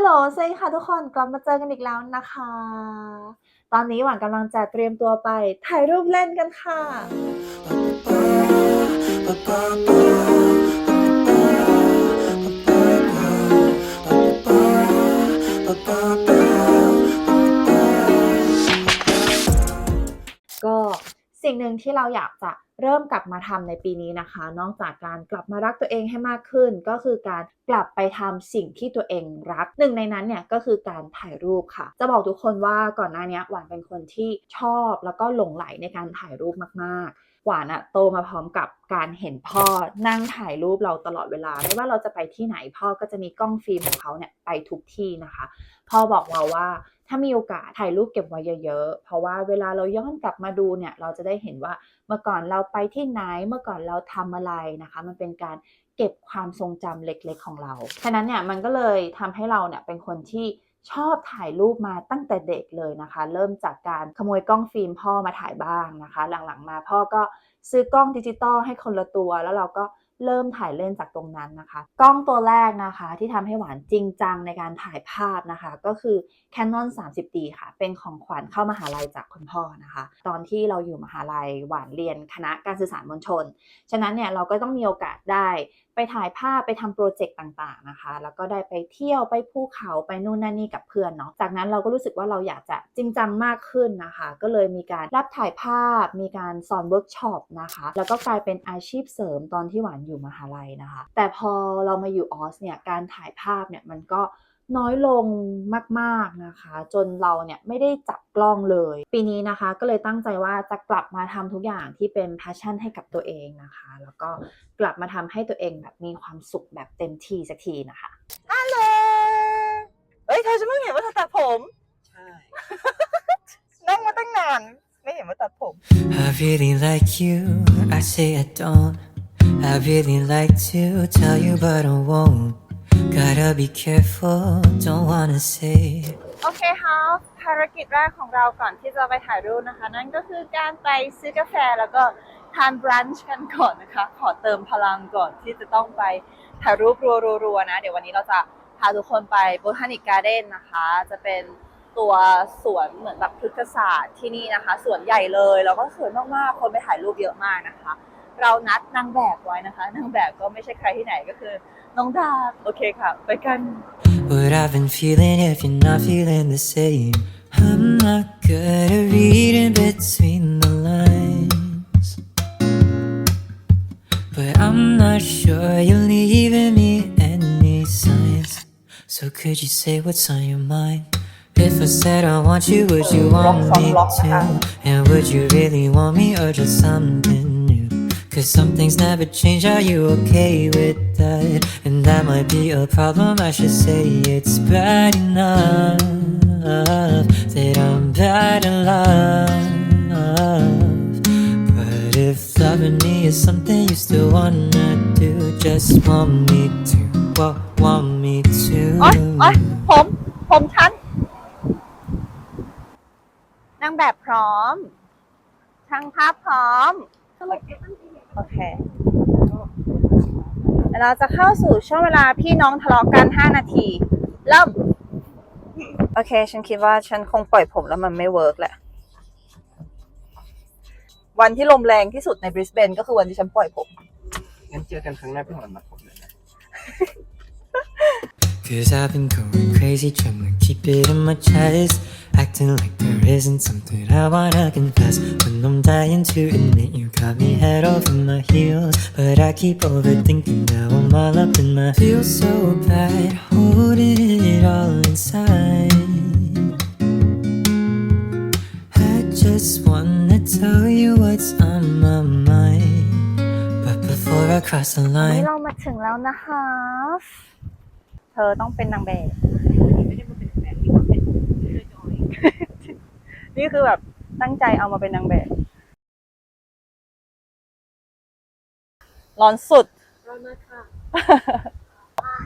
ฮัลโหลสวัสดีค่ะทุกคนกลับมาเจอกันอีกแล้วนะคะ ตอนนี้หวานกำลังจะเตรียมตัวไปถ่ายรูปเล่นกันค่ะ สิ่งหนึ่งที่เราอยากจะเริ่มกลับมาทำในปีนี้นะคะ นอกจากการกลับมารักตัวเองให้มากขึ้น ก็คือการกลับไปทำสิ่งที่ตัวเองรัก หนึ่งในนั้นเนี่ยก็คือการถ่ายรูปค่ะ จะบอกทุกคนว่าก่อนหน้านี้หวานเป็นคนที่ชอบแล้วก็หลงไหลในการถ่ายรูปมากๆหวานอะโตมาพร้อมกับการเห็นพ่อนั่งถ่ายรูปเราตลอดเวลา ไม่ว่าเราจะไปที่ไหนพ่อก็จะมีกล้องฟิล์มของเขาเนี่ยไปทุกที่นะคะ พ่อบอกเราว่า ถ้ามีโอกาสถ่ายรูปเก็บไว้เยอะๆ เพราะว่าเวลาเราย้อนกลับมาดูเนี่ย เราจะได้เห็นว่าเมื่อก่อนเราไปที่ไหน เมื่อก่อนเราทำอะไรนะคะ มันเป็นการเก็บความทรงจำเล็กๆของเรา ฉะนั้นเนี่ยมันก็เลยทำให้เราเนี่ยเป็นคนที่ชอบถ่ายรูปมาตั้งแต่เด็กเลยนะคะ เริ่มจากการขโมยกล้องฟิล์มพ่อมาถ่ายบ้างนะคะ หลังๆมาพ่อก็ซื้อกล้องดิจิตอลให้คนละตัว แล้วเราก็ เริ่มถ่ายเล่นจากตรงนั้นนะคะ กล้องตัวแรกนะคะที่ทำให้หวานจริงจังในการถ่ายภาพนะคะ ก็คือ Canon 30D ค่ะ เป็นของขวัญเข้ามหาลัยจากคุณพ่อนะคะ ตอนที่เราอยู่มหาลัยหวานเรียนคณะการสื่อสารมวลชน ฉะนั้นเนี่ยเราก็ต้องมีโอกาสได้ ไปถ่ายภาพไปทำโปรเจกต์ต่างๆนะคะ แล้วก็ได้ไปเที่ยวไปภูเขาไปนู่นนั่นนี่กับเพื่อนเนาะจากนั้นเราก็รู้สึกว่าเราอยากจะจริงจังมากขึ้นนะคะ ก็เลยมีการรับถ่ายภาพ มีการสอนเวิร์กช็อปนะคะ แล้วก็กลายเป็นอาชีพเสริมตอนที่หวานอยู่มหาลัยนะคะ แต่พอเรามาอยู่ออสเนี่ยการถ่ายภาพเนี่ยมันก็ น้อยลงมากๆนะคะ จนเราเนี่ยไม่ได้จับกล้องเลย ปีนี้นะคะก็เลยตั้งใจว่าจะกลับมาทำทุกอย่างที่เป็น passion ให้กับตัวเองนะคะ แล้วก็กลับมาทำให้ตัวเองแบบมีความสุขแบบเต็มที่สักทีนะคะฮัลโหลเฮ้ยเธอฉันเพิ่งเห็นว่าเธอตัดผมใช่นั่งมาตั้งนานไม่เห็นว่าตัดผม I really like you. I say I don't. I really like to tell you, but I won't. Gotta be careful. Don't wanna say. โอเคค่ะภารกิจแรกของเราก่อนที่จะไปถ่ายรูปนะคะ นั่นก็คือการไปซื้อกาแฟแล้วก็ทานบรันช์กันก่อนนะคะ ขอเติมพลังก่อนที่จะต้องไปถ่ายรูปรัวๆๆนะ เดี๋ยววันนี้เราจะพาทุกคนไป Botanic Garden นะคะ จะเป็นตัวสวนเหมือนแบบพฤกษศาสตร์ที่นี่นะคะ สวนใหญ่เลย แล้วก็สวยมากๆ คนไปถ่ายรูปเยอะมากนะคะ เรานัดนางแบบไว้นะคะ นางแบบก็ไม่ใช่ใครที่ไหนก็คือน้องดาบโอเคค่ะ ไปกัน What I've been feeling if you're not feeling the same. I'm not good at reading between the lines. But I'm not sure you're leaving me any signs. So could you say what's on your mind? If I said I want you, would you want me to? And would you really want me or just something new? Cause some things never change, are you okay with that? And that might be a problem, I should say it's bad enough That I'm bad in love But if loving me is something you still wanna do Just want me to, what want me to โอ๊ยโอ๊ยผม ผมฉัน นางแบบพร้อม ช่างภาพพร้อม โอเค เราจะเข้าสู่ช่วงเวลาพี่น้องทะเลาะกัน 5 นาทีเริ่มโอเค ฉันคิดว่าฉันคงปล่อยผมแล้วมันไม่เวิร์กแหละ วันที่ลมแรงที่สุดในบริสเบนก็คือวันที่ฉันปล่อยผม งั้นเจอกันครั้งหน้าพี่หอนมาผมเลยนะ Cause I've been going crazy trying to keep it in my chest Acting like there isn't something I wanna confess When I'm dying to admit you got me head over my heels But I keep overthinking now I'm all up in my Feel so bad holding it all inside I just wanna tell you what's on my mind But before I cross the วัน line นี้เรามาถึงแล้วนะคะ เ ธอต้องเป็นนางแบบนี่คือแบบตั้งใจเอามาเป็นนางแบบ ร้อนสุดร้อนมากค่ะ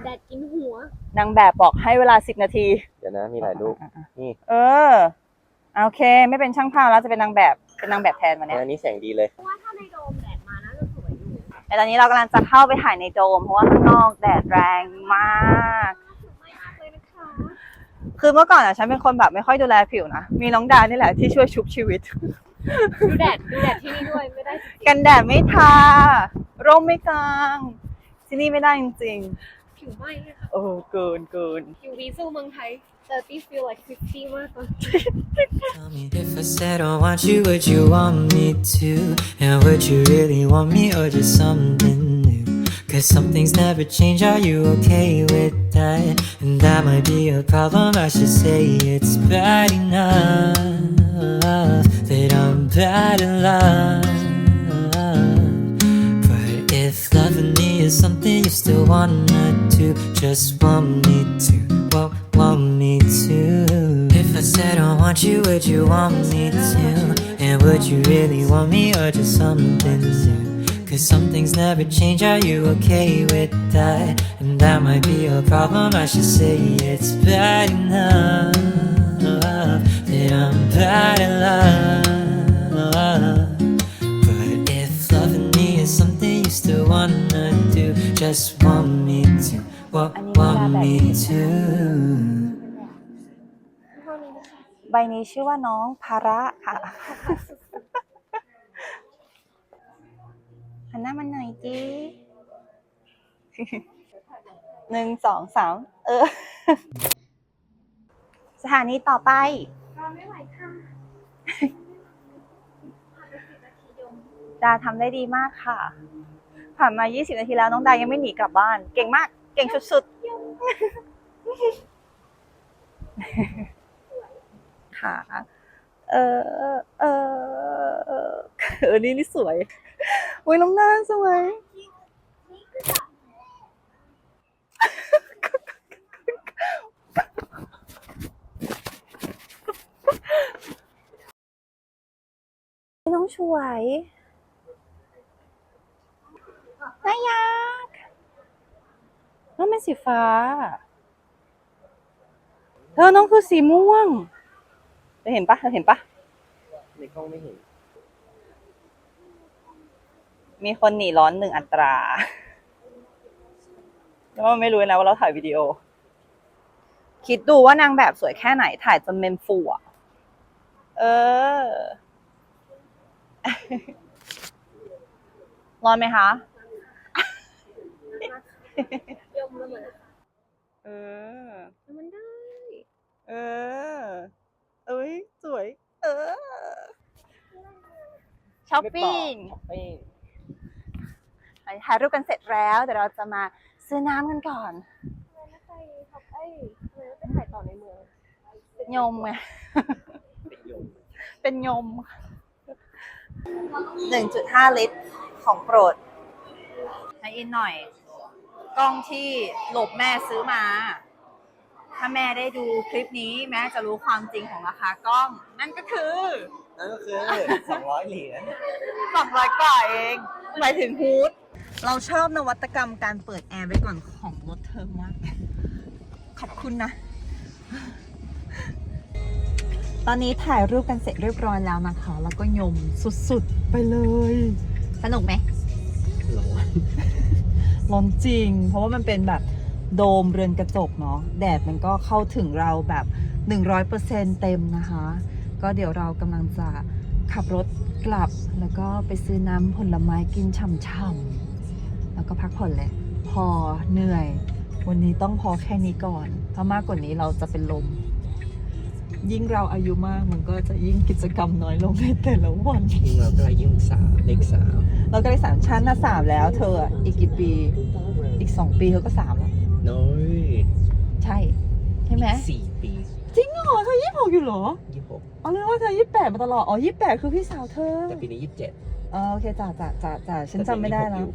แดดกินหัวนางแบบบอกให้เวลาสิบนาที เดี๋ยวนะมีหลายรูปนี่เออโอเค ไม่เป็นช่างภาพแล้วจะเป็นนางแบบเป็นนางแบบแทนวันเนี้ยอันนี้แสงดีเลย เพราะว่าถ้าในโดมแดดมาน่าจะสวยอยู่แต่ตอนนี้เรากำลังจะเข้าไปถ่ายในโดม เพราะว่าข้างนอกแดดแรงมาก ไม่มากเลยนะคะ คือเมื่อก่อนอะฉันเป็นคนแบบไม่ค่อยดูแลผิวนะ มีน้องดานี่แหละที่ช่วยชุบชีวิต ดูแดดดูแดดที่นี่ด้วยไม่ได้จริงกันแดดไม่ทา ร่มไม่กลาง ที่นี่ไม่ได้จริงๆผิวไหม้เลยค่ะๆโอ้เกินเกิน ผิวดีสู้เมืองไทย 30 feel like 50 มากกว่า Tell me if I said I want you, would you want me to? And would you really want me or just something new? Cause some things never change, are you okay with that? And that might be a problem, I should say it's bad enough that I'm bad in love. But if loving me is something you still wanna do, just want me to, want, want me to. If I said I want you, would you want me to? And would you really want me or just something new? Cause some things never change, are you okay with that? And that might be a problem, I should say it's bad enough that I'm bad in love. But if loving me is something you still wanna do, just want me to, want, want me to. ใบนี้ชื่อว่าน้องภาระค่ะ จีหนึ่งสองสามเออ สถานีต่อไปไม่ไหวค่ะดาทำได้ดีมากค่ะ ผ่านมา 20 นาทีแล้วน้องดายังไม่หนีกลับบ้าน เก่งมาก เก่งสุดๆ ค่ะ เออเออเออเออนี่นี่สวยโอ้ยน้องดาสวยน้องช่วยน่ายักน้องเป็นสีฟ้า เธอน้องคือสีม่วง เธอเห็นปะเธอเห็นปะในกล้องไม่เห็น มีคนหนีร้อนหนึ่งอัตราแล้วก็ไม่รู้นะว่าเราถ่ายวิดีโอ คิดดูว่านางแบบสวยแค่ไหนถ่ายจนเมมฟูอะ เออ ร้อนไหมคะยมแล้วเหมือนเออ มันได้ เออ เอ้ยสวย เออช้อปปิ้งช้อปปิ้งถ่ายรูปกันเสร็จแล้วเดี๋ยวเราจะมาซื้อน้ำกันก่อนไม่ใช่ท็อปไอ้ทำไมไม่ไปถ่ายต่อในเมืองยมไงเป็นโยมเป็นยมหนึ่งจุดห้าลิตรของโปรดให้อินหน่อย กล้องที่หลบแม่ซื้อมา ถ้าแม่ได้ดูคลิปนี้แม่จะรู้ความจริงของราคากล้อง นั่นก็คือนั่นก็คือสองร้อยเหรียญสองร้อยกว่าเองหมายถึงฮูดเราชอบนวัตกรรมการเปิดแอร์ไว้ก่อนของรถเธอมาก ขอบคุณนะ ตอนนี้ถ่ายรูปกันเสร็จเรียบร้อยแล้วนะคะ แล้วก็ยมสุดๆ ไปเลย สนุกไหมร้อนร้อนจริง เพราะว่ามันเป็นแบบ โดมเรือนกระจกเนาะแดดมันก็เข้าถึงเราแบบ 100%เต็มนะคะ ก็เดี๋ยวเรากำลังจะขับรถกลับแล้วก็ไปซื้อน้ำผลไม้กินช่ำๆแล้วก็พักผ่อนเลยพอเหนื่อย วันนี้ต้องพอแค่นี้ก่อนถ้ามากกว่านี้เราจะเป็นลม ยิ่งเราอายุมากมันก็จะยิ่งกิจกรรมน้อยลงในแต่ละวัน ยิ่งเราก็ยิ่งสาวเล็กสาวเราก็เลยสามชั้นนะสามแล้ว เธออะอีกกี่ปี อีกสองปีเธอก็สามแล้วน้อย ใช่ ใช่ไหมสี่ปีจริงเหรอเธอยี่สิบหกอยู่เหรอยี่สิบหกอ๋อเลยว่าเธอยี่สิบแปดมาตลอดอ๋อยี่สิบแปดคือพี่สาวเธอแต่ปีนี้ยี่สิบเจ็ดอ๋อโอเคจ้าจ้าจ้าจ้าฉันจำไม่ได้แล้ว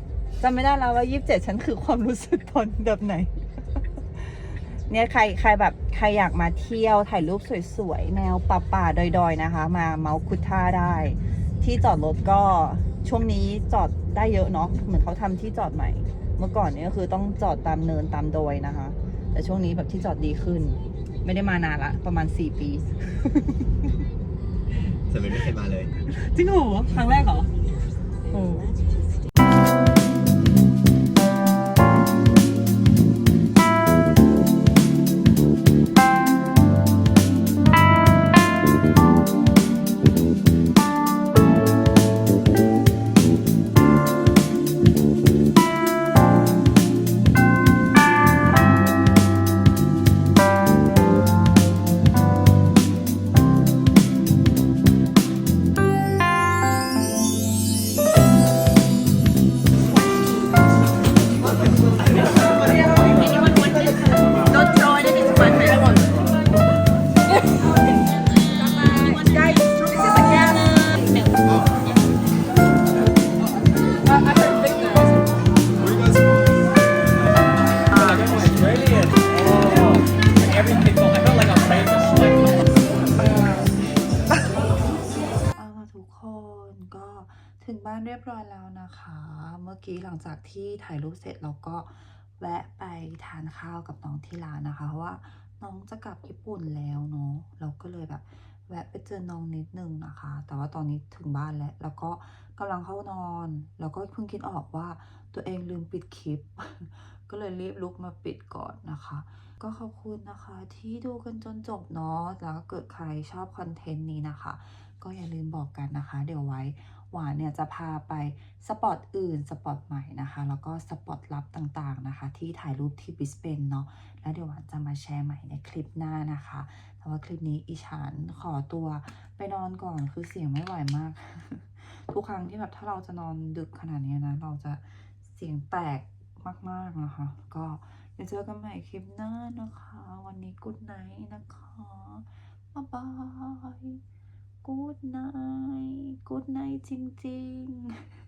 จำไม่ได้แล้วว่ายี่สิบเจ็ดฉันคือความรู้สึกตอนแบบไหน เนี่ยใครใครแบบใครอยากมาเที่ยวถ่ายรูปสวยๆ แนวป่าป่าๆดอยๆนะคะ มาเมาคุท่าได้ ที่จอดรถก็ช่วงนี้จอดได้เยอะเนาะเหมือนเขาทำที่จอดใหม่ เมื่อก่อนเนี่ยก็คือต้องจอดตามเนินตามดอยนะคะ แต่ช่วงนี้แบบที่จอดดีขึ้น ไม่ได้มานานละ ประมาณ4ปี สมัยไม่เคยมาเลย จริงเหรอครั้งแรกเหรอโอ้ ถึงบ้านเรียบร้อยแล้วนะคะ เมื่อกี้หลังจากที่ถ่ายรูปเสร็จเราก็ แวะไปทานข้าวกับน้องที่ร้านนะคะเพราะว่าน้องจะกลับญี่ปุ่นแล้วเนาะเราก็เลยแบบแวะไปเจอน้องนิดนึงนะคะ แต่ว่าตอนนี้ถึงบ้านแล้ว แล้วก็กำลังเข้านอน แล้วก็เพิ่งคิดออกว่าตัวเองลืมปิดคลิป ก็เลยรีบลุกมาปิดก่อนนะคะ ก็ขอบคุณนะคะที่ดูกันจนจบเนาะ แล้วก็เกิดใครชอบคอนเทนต์นี้นะคะ ก็อย่าลืมบอกกันนะคะ เดี๋ยวไว้ หวานเนี่ยจะพาไปสปอตอื่นสปอตใหม่นะคะ แล้วก็สปอตลับต่างๆนะคะ ที่ถ่ายรูปที่บริสเบนเนาะแล้วเดี๋ยวหวานจะมาแชร์ใหม่ในคลิปหน้านะคะ แต่ว่าคลิปนี้อีฉันขอตัวไปนอนก่อนคือเสียงไม่ไหวมาก ทุกครั้งที่แบบถ้าเราจะนอนดึกขนาดนี้นะ เราจะเสียงแตกมากๆนะคะ ก็เดี๋ยวเจอกันใหม่คลิปหน้านะคะ วันนี้กุดไนนะคะบ๊ายบาย กูดไนกูดไนจริง ๆ